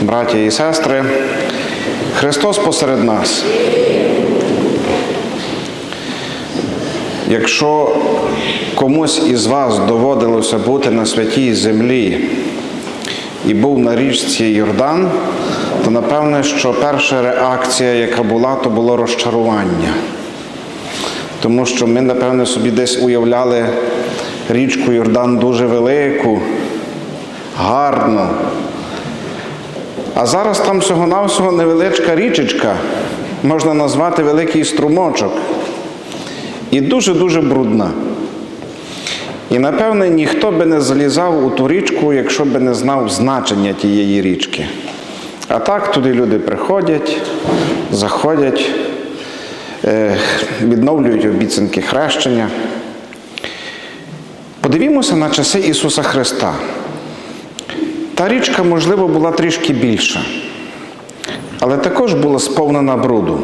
Браття і сестри, Христос посеред нас. Якщо комусь із вас доводилося бути на святій землі і був на річці Йордан, то напевне, що перша реакція, яка була, то було розчарування. Тому що ми, напевне, собі десь уявляли річку Йордан дуже велику, гарну. А зараз там всього-навсього невеличка річечка, можна назвати великий струмочок. І дуже-дуже брудна. І напевне ніхто би не залізав у ту річку, якщо би не знав значення тієї річки. А так туди люди приходять, заходять, відновлюють обіцянки хрещення. Подивімося на часи Ісуса Христа. Та річка, можливо, була трішки більша, але також була сповнена бруду.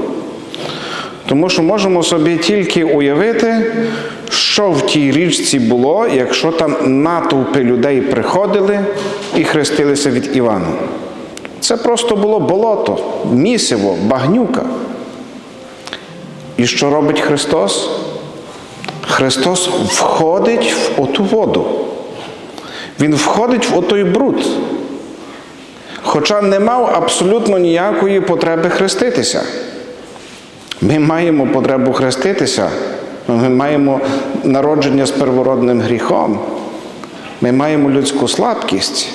Тому що можемо собі тільки уявити, що в тій річці було, якщо там натовпи людей приходили і хрестилися від Івана. Це просто було болото, місиво, багнюка. І що робить Христос? Христос входить в оту воду. Він входить в отой бруд. Хоча не мав абсолютно ніякої потреби хреститися. Ми маємо потребу хреститися, ми маємо народження з первородним гріхом, ми маємо людську слабкість,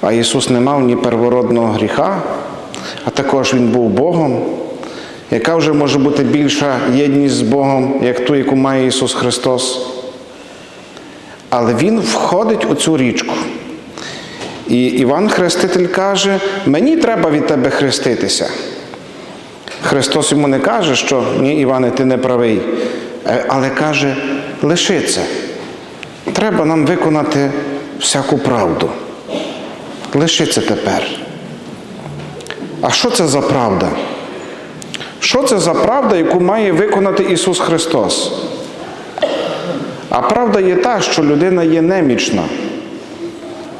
а Ісус не мав ні первородного гріха, а також Він був Богом. Яка вже може бути більша єдність з Богом, як ту, яку має Ісус Христос? Але Він входить у цю річку. І Іван Хреститель каже: мені треба від тебе хреститися. Христос йому не каже, що ні, Іване, ти не правий, Е, але каже, лиши це. Треба нам виконати всяку правду. Лиши це тепер. А що це за правда? Що це за правда, яку має виконати Ісус Христос? А правда є та, що людина є немічна.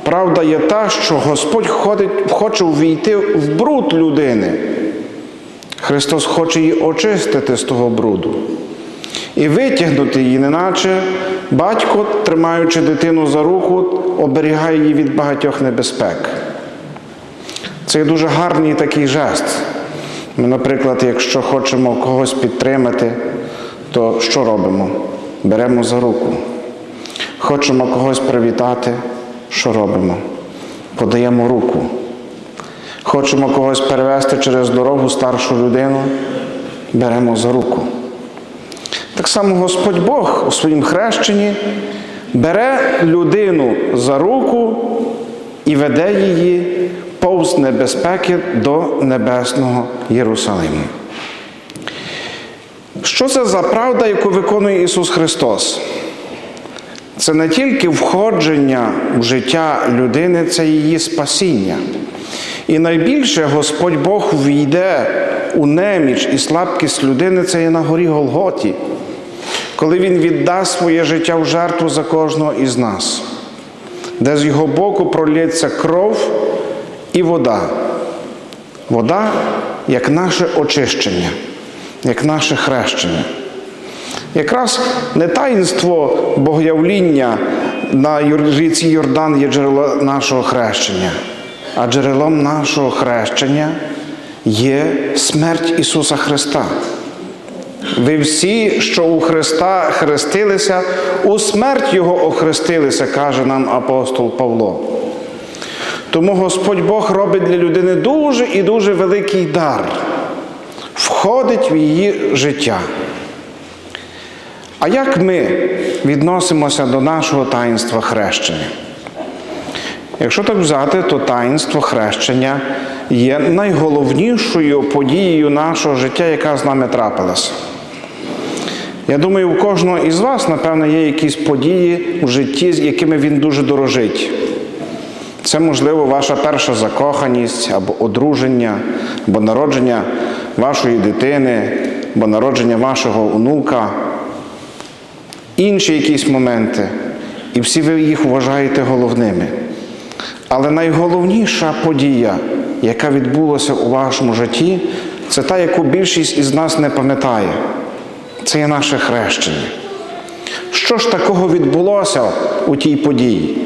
Правда є та, що Господь ходить, хоче ввійти в бруд людини. Христос хоче її очистити з того бруду і витягнути її, неначе батько, тримаючи дитину за руку, оберігає її від багатьох небезпек. Це дуже гарний такий жест. Ми, наприклад, якщо хочемо когось підтримати, то що робимо? Беремо за руку. Хочемо когось привітати, що робимо? Подаємо руку. Хочемо когось перевести через дорогу старшу людину, беремо за руку. Так само Господь Бог у своїм хрещенні бере людину за руку і веде її повз небезпеки до небесного Єрусалиму. Що це за правда, яку виконує Ісус Христос? Це не тільки входження в життя людини, це її спасіння. І найбільше Господь Бог війде у неміч і слабкість людини це є на горі Голготі, коли Він віддасть своє життя в жертву за кожного із нас, де з його боку пролється кров і вода. Вода як наше очищення, як наше хрещення. Якраз не таїнство богоявління на ріці Йордан є джерело нашого хрещення, а джерелом нашого хрещення є смерть Ісуса Христа. Ви всі, що у Христа хрестилися, у смерть Його охрестилися, каже нам апостол Павло. Тому Господь Бог робить для людини дуже і дуже великий дар, входить в її життя. А як ми відносимося до нашого таїнства хрещення? Якщо так взяти, то таїнство хрещення є найголовнішою подією нашого життя, яка з нами трапилася. Я думаю, у кожного із вас, напевно, є якісь події в житті, з якими він дуже дорожить. Це, можливо, ваша перша закоханість, або одруження, або народження вашої дитини, або народження вашого онука. інші якісь моменти, і всі ви їх вважаєте головними. Але найголовніша подія, яка відбулася у вашому житті, це та, яку більшість із нас не пам'ятає. Це є наше хрещення. Що ж такого відбулося у тій події?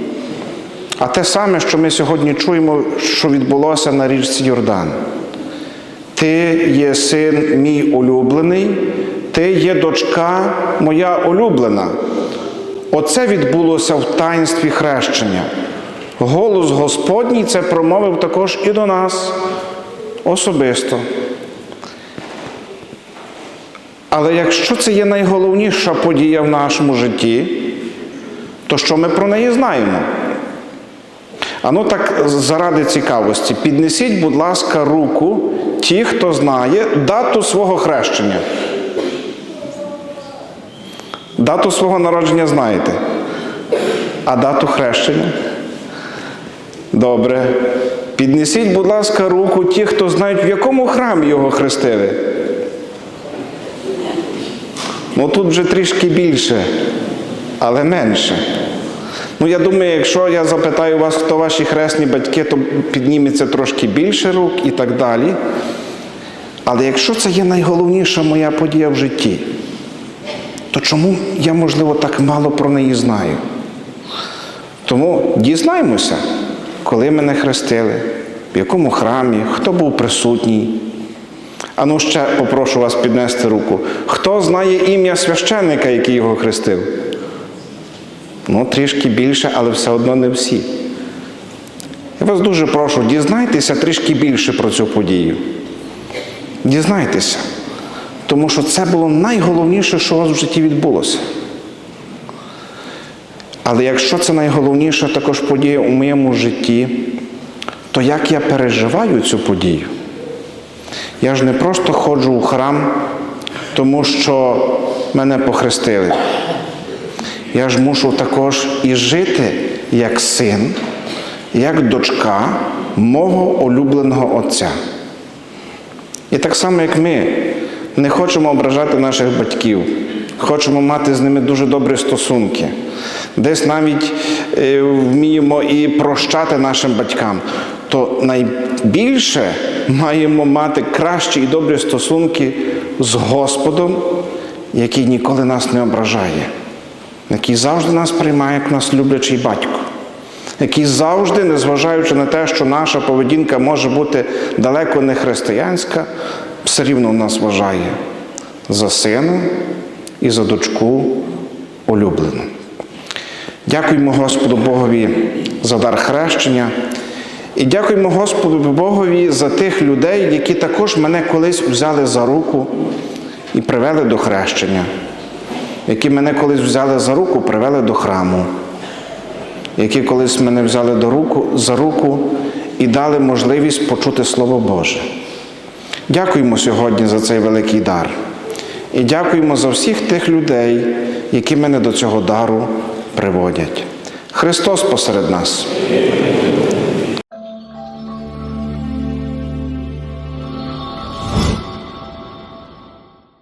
А те саме, що ми сьогодні чуємо, що відбулося на річці Йордан. Ти є син мій улюблений, ти є дочка моя улюблена. Оце відбулося в таїнстві хрещення. Голос Господній це промовив також і до нас особисто. Але якщо це є найголовніша подія в нашому житті, то що ми про неї знаємо? Ану так заради цікавості, піднесіть, будь ласка, руку ті, хто знає дату свого хрещення. Дату свого народження знаєте. А дату хрещення? Добре. Піднесіть, будь ласка, руку ті, хто знають, в якому храмі його хрестили. Ну тут вже трішки більше, але менше. Ну, я думаю, якщо я запитаю вас, хто ваші хресні батьки, то підніметься трошки більше рук і так далі. Але якщо це є найголовніша моя подія в житті, то чому я, можливо, так мало про неї знаю? Тому дізнаймося, коли мене хрестили, в якому храмі, хто був присутній. А ну ще попрошу вас піднести руку. Хто знає ім'я священника, який його хрестив? Ну, трішки більше, але все одно не всі. Я вас дуже прошу, дізнайтеся трішки більше про цю подію. Дізнайтеся. Тому що це було найголовніше, що у вас в житті відбулося. Але якщо це найголовніша також подія у моєму житті, то як я переживаю цю подію? Я ж не просто ходжу у храм, тому що мене похрестили. Я ж мушу також і жити як син, як дочка мого улюбленого Отця. І так само, як ми не хочемо ображати наших батьків, хочемо мати з ними дуже добрі стосунки, десь навіть е, вміємо і прощати нашим батькам, то найбільше маємо мати кращі і добрі стосунки з Господом, який ніколи нас не ображає, який завжди нас приймає як нас люблячий батько, який завжди, незважаючи на те, що наша поведінка може бути далеко не християнська, все рівно нас вважає за сина і за дочку улюблену. Дякуємо Господу Богові за дар хрещення. І дякуємо Господу Богові за тих людей, які також мене колись взяли за руку і привели до хрещення, які мене колись взяли за руку, привели до храму, які колись мене взяли до руку, за руку і дали можливість почути Слово Боже. Дякуємо сьогодні за цей великий дар. І дякуємо за всіх тих людей, які мене до цього дару приводять. Христос посеред нас.